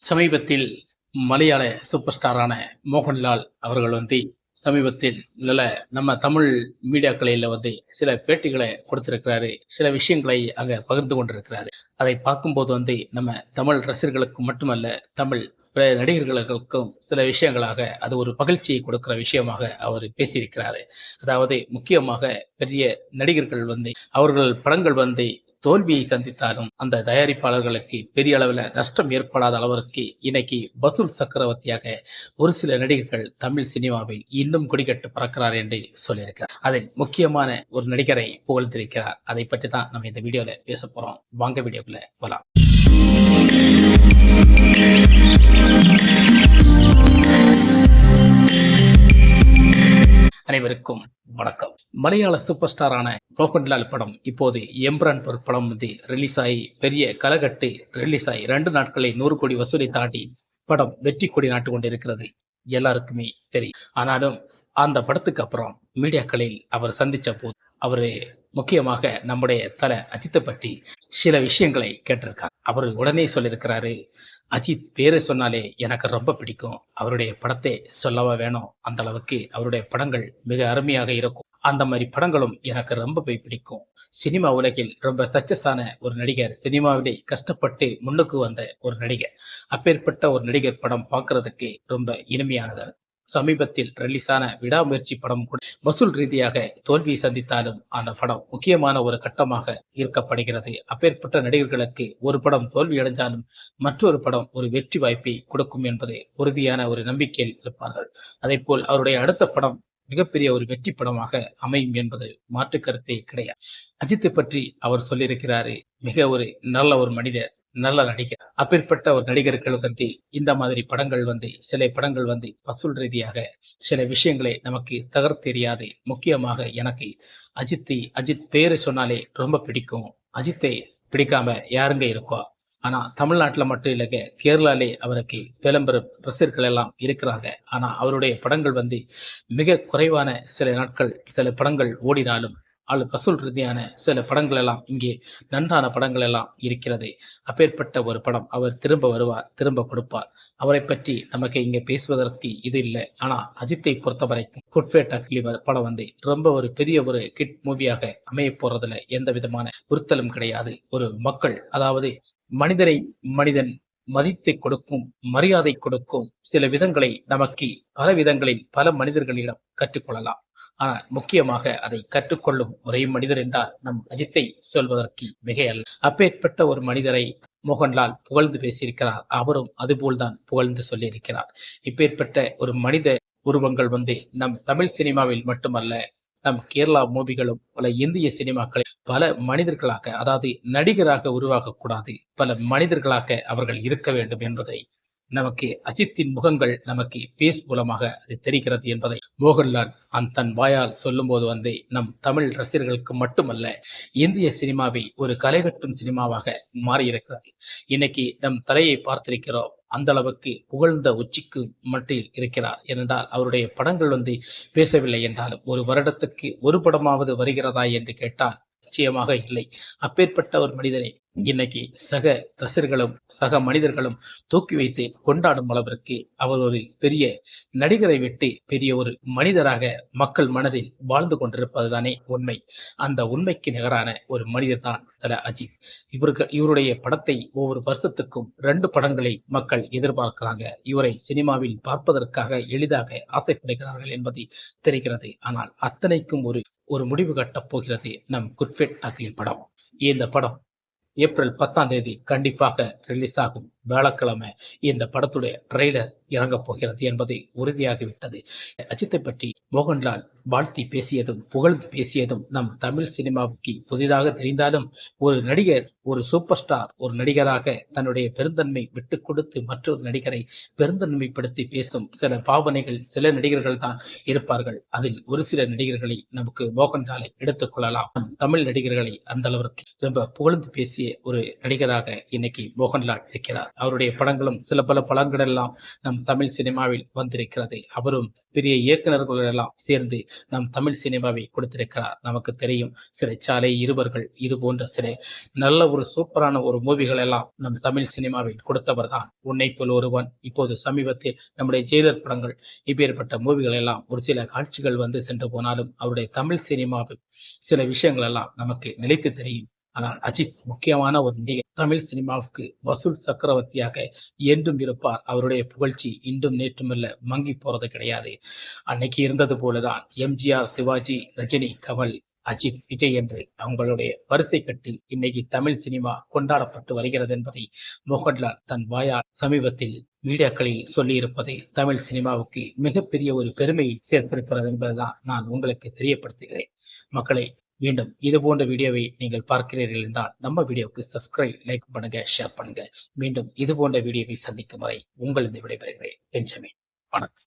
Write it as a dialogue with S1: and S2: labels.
S1: சமீபத்தில் மலையாள சூப்பர் ஸ்டாரான மோகன்லால் அவர்கள் வந்து சமீபத்தில் நல்ல நம்ம தமிழ் மீடியாக்களில் வந்து சில பேட்டிகளை கொடுத்திருக்கிறாரு. சில விஷயங்களை அங்க பகிர்ந்து கொண்டிருக்கிறாரு. அதை பார்க்கும்போது வந்து நம்ம தமிழ் ரசிகர்களுக்கு மட்டுமல்ல தமிழ் பிற நடிகர்களுக்கும் சில விஷயங்களாக அது ஒரு மகிழ்ச்சியை கொடுக்கிற விஷயமாக அவர் பேசியிருக்கிறாரு. அதாவது முக்கியமாக பெரிய நடிகர்கள் வந்து அவர்கள் படங்கள் வந்து தோல்வியை சந்தித்தாலும் அந்த தயாரிப்பாளர்களுக்கு பெரிய அளவில் நஷ்டம் ஏற்படாத அளவிற்கு இன்னைக்கு வசூல் சக்கரவர்த்தியாக ஒரு சில நடிகர்கள் தமிழ் சினிமாவில் இன்னும் கொடிக்கட்டு பறக்கிறார் என்று சொல்லியிருக்கிறார். அதில் முக்கியமான ஒரு நடிகரை புகழ்ந்திருக்கிறார். அதை பற்றி தான் நம்ம இந்த வீடியோல பேச போறோம். வாங்க வீடியோக்குள்ள போலாம். அனைவருக்கும் வணக்கம். மலையாள சூப்பர் ஸ்டாரான ரோஹன்லால் படம் இப்போது எம்ரான் படம் வந்து ரிலீஸ் ஆகி பெரிய கலகட்டு ரிலீஸ் ஆகி ரெண்டு நாட்களில் நூறு கோடி வசூலை தாண்டி படம் வெற்றி கொடி நாட்டு கொண்டிருக்கிறது. எல்லாருக்குமே தெரியும். ஆனாலும் அந்த படத்துக்கு அப்புறம் மீடியாக்களில் அவர் சந்திச்ச போது அவரு முக்கியமாக நம்முடைய தலை அஜித்தை பற்றி சில விஷயங்களை கேட்டிருக்காங்க அவர் உடனே சொல்லியிருக்கிறாரு அஜித் பேரை சொன்னாலே எனக்கு ரொம்ப பிடிக்கும். அவருடைய படத்தை சொல்லவா வேணும்? அந்த அளவுக்கு அவருடைய படங்கள் மிக அருமையாக இருக்கும். அந்த மாதிரி படங்களும் எனக்கு ரொம்ப போய் பிடிக்கும். சினிமா உலகில் ரொம்ப சக்சஸ் ஆன ஒரு நடிகர் சினிமாவிலே கஷ்டப்பட்டு முன்னுக்கு வந்த ஒரு நடிகர். அப்பேற்பட்ட ஒரு நடிகர் படம் பார்க்கறதுக்கு ரொம்ப இனிமையானது. சமீபத்தில் ரிலீஸான விடாமுயற்சி படம் கூட வசூல் ரீதியாக தோல்வியை சந்தித்தாலும் அந்த படம் முக்கியமான ஒரு கட்டமாக ஈர்க்கப்படுகிறது. அப்பேற்பட்ட நடிகர்களுக்கு ஒரு படம் தோல்வி அடைந்தாலும் மற்றொரு படம் ஒரு வெற்றி வாய்ப்பை கொடுக்கும் என்பது உறுதியான ஒரு நம்பிக்கையில் இருப்பார்கள். அதே போல் அவருடைய அடுத்த படம் மிகப்பெரிய ஒரு வெற்றி படமாக அமையும் என்பது மாற்று கருத்தே கிடையாது. அஜித்தை பற்றி அவர் சொல்லியிருக்கிறாரு மிக ஒரு நல்ல ஒரு மனிதர் நல்ல நடிகர். அப்பேற்பட்ட ஒரு நடிகர்கள் வந்து இந்த மாதிரி படங்கள் வந்து சில படங்கள் வந்து வசூல் ரீதியாக சில விஷயங்களை நமக்கு தகர்த்தெரியாது முக்கியமாக எனக்கு அஜித்தை அஜித் பேரை சொன்னாலே ரொம்ப பிடிக்கும். அஜித்தை பிடிக்காம யாருங்க இருக்கோ? ஆனால் தமிழ்நாட்டில் மட்டும் இல்லைங்க. கேரளாலே அவருக்கு பெரும்பெரும் ரசிகர்கள் எல்லாம் இருக்கிறாங்க. ஆனால் அவருடைய படங்கள் வந்து மிக குறைவான சில நாட்கள் சில படங்கள் ஓடினாலும் அல்லது வசூல் ரீதியான சில படங்கள் எல்லாம் இங்கே நன்றான படங்கள் எல்லாம் இருக்கிறது. அப்பேற்பட்ட ஒரு படம் அவர் திரும்ப வருவார் திரும்ப கொடுப்பார். அவரை பற்றி நமக்கு இங்க பேசுவதற்கு இது இல்லை. ஆனா அஜித்தை பொறுத்தவரைக்கும் குட்வேட் அக்லி படம் வந்து ரொம்ப ஒரு பெரிய ஒரு கிட் மூவியாக அமைய போறதுல எந்த விதமான உறுத்தலும் கிடையாது. ஒரு மக்கள் அதாவது மனிதரை மனிதன் மதித்தை கொடுக்கும் மரியாதை கொடுக்கும் சில விதங்களை நமக்கு பல விதங்களில் பல மனிதர்களிடம் கற்றுக்கொள்ளலாம் ஆனால் முக்கியமாக அதை கற்றுக்கொள்ளும் ஒரே மனிதர் என்றால் நம் அஜித்தை சொல்வதற்கு மிகையல்ல. அப்பேற்பட்ட ஒரு மனிதரை மோகன்லால் புகழ்ந்து பேசியிருக்கிறார். அவரும் அதுபோல்தான் புகழ்ந்து சொல்லியிருக்கிறார். இப்பேற்பட்ட ஒரு மனித உருவங்கள் வந்து நம் தமிழ் சினிமாவில் மட்டுமல்ல நம் கேரளா மூவிகளும் பல இந்திய சினிமாக்களில் பல மனிதர்களாக அதாவது நடிகராக உருவாகக்கூடாது பல மனிதர்களாக அவர்கள் இருக்க வேண்டும் என்பதை நமக்கு அஜித்தின் முகங்கள் நமக்கு பேஸ் மூலமாக அது தெரிகிறது என்பதை மோகன்லால் அந்த தன் வாயால் சொல்லும்போது வந்து நம் தமிழ் ரசிகர்களுக்கு மட்டுமல்ல இந்திய சினிமாவை ஒரு கலைகட்டும் சினிமாவாக மாறியிருக்கிறது. இன்னைக்கு நம் தலையை பார்த்திருக்கிறோம். அந்த அளவுக்கு புகழ்ந்த உச்சிக்கு மட்டில் இருக்கிறார். ஏனென்றால் அவருடைய படங்கள் வந்து பேசவில்லை என்றாலும் ஒரு வருடத்துக்கு ஒரு படமாவது வருகிறதா என்று கேட்டால் நிச்சயமாக இல்லை. அப்பேற்பட்ட ஒரு மனிதனை இன்னைக்கு சக ரசிகர்களும் சக மனிதர்களும் தூக்கி வைத்து கொண்டாடும் அளவிற்கு அவர் ஒரு பெரிய நடிகரை விட்டு பெரிய ஒரு மனிதராக மக்கள் மனதில் வாழ்ந்து கொண்டிருப்பதுதானே உண்மை. அந்த உண்மைக்கு நிகரான ஒரு மனிதர் தான் தல அஜித். இவருக்கு இவருடைய படத்தை ஒவ்வொரு வருஷத்துக்கும் ரெண்டு படங்களை மக்கள் எதிர்பார்க்கிறாங்க. இவரை சினிமாவில் பார்ப்பதற்காக எளிதாக ஆசைப்படுகிறார்கள் என்பது தெரிகிறது. ஆனால் அத்தனைக்கும் ஒரு ஒரு முடிவு கட்டப் போகிறது நம் குட்ஃபெட் அக்லி படம். இந்த படம் ஏப்ரல் பத்தாம் தேதி கண்டிப்பாக ரிலீஸ் ஆகும். வியாழக்கிழமை இந்த படத்துடைய ட்ரெய்லர் இறங்கப் போகிறது என்பதை உறுதியாகிவிட்டது. அஜித்தை பற்றி மோகன்லால் வாழ்த்தி பேசியதும் புகழ்ந்து பேசியதும் நம் தமிழ் சினிமாவுக்கு புதிதாக தெரிந்தாலும் ஒரு நடிகர் ஒரு சூப்பர் ஸ்டார் ஒரு நடிகராக தன்னுடைய பெருந்தன்மை விட்டு கொடுத்து மற்றொரு நடிகரை பெருந்தன்மைப்படுத்தி பேசும் சில பாவனைகள் சில நடிகர்கள் தான் இருப்பார்கள். அதில் ஒரு சில நடிகர்களை நமக்கு மோகன்லாலை எடுத்துக் கொள்ளலாம். நம் தமிழ் நடிகர்களை அந்த அளவிற்கு ரொம்ப புகழ்ந்து பேசிய ஒரு நடிகராக இன்னைக்கு மோகன்லால் இருக்கிறார். அவருடைய படங்களும் சில பல படங்கள் எல்லாம் நம் தமிழ் சினிமாவில் வந்திருக்கிறது. அவரும் பெரிய இயக்குனர்கள் எல்லாம் சேர்ந்து நம் தமிழ் சினிமாவை கொடுத்திருக்கிறார். நமக்கு தெரியும் சிறைச்சாலை இருவர்கள் இது போன்ற சில நல்ல ஒரு சூப்பரான ஒரு மூவிகள் எல்லாம் நம் தமிழ் சினிமாவில் கொடுத்தவர் தான் உன்னை போல் ஒருவன் இப்போது சமீபத்தில் நம்முடைய ஜெயலர் படங்கள் இப்பேற்பட்ட மூவிகள் எல்லாம் ஒரு சில காட்சிகள் வந்து சென்று போனாலும் அவருடைய தமிழ் சினிமாவில் சில விஷயங்கள் எல்லாம் நமக்கு நிலைத்து தெரியும். ஆனால் அஜித் முக்கியமான ஒரு நடிகர் தமிழ் சினிமாவுக்கு வசூல் சக்கரவர்த்தியாக என்றும் இருப்பார். அவருடைய புகழ்ச்சி இன்றும் நேற்றுமல்ல மங்கி போறது கிடையாது. அன்னைக்கு இருந்தது போலதான் எம்ஜிஆர் சிவாஜி ரஜினி கமல் அஜித் விஜய் என்று அவங்களுடைய வரிசை கட்டில் இன்னைக்கு தமிழ் சினிமா கொண்டாடப்பட்டு வருகிறது என்பதை மோகன்லால் தன் வாயால் சமீபத்தில் மீடியாக்களில் சொல்லியிருப்பதை தமிழ் சினிமாவுக்கு மிகப்பெரிய ஒரு பெருமையை சேர்த்திருக்கிறது என்பதுதான் நான் உங்களுக்கு தெரியப்படுத்துகிறேன். மக்களை மீண்டும் இது போன்ற வீடியோவை நீங்கள் பார்க்கிறீர்கள் என்றால் நம்ம வீடியோவுக்கு சப்ஸ்கிரைப் லைக் பண்ணுங்க ஷேர் பண்ணுங்க. மீண்டும் இது போன்ற வீடியோவை சந்திக்கும் வரை உங்களது விடைபெறுகிறேன். பெஞ்சமின். வணக்கம்.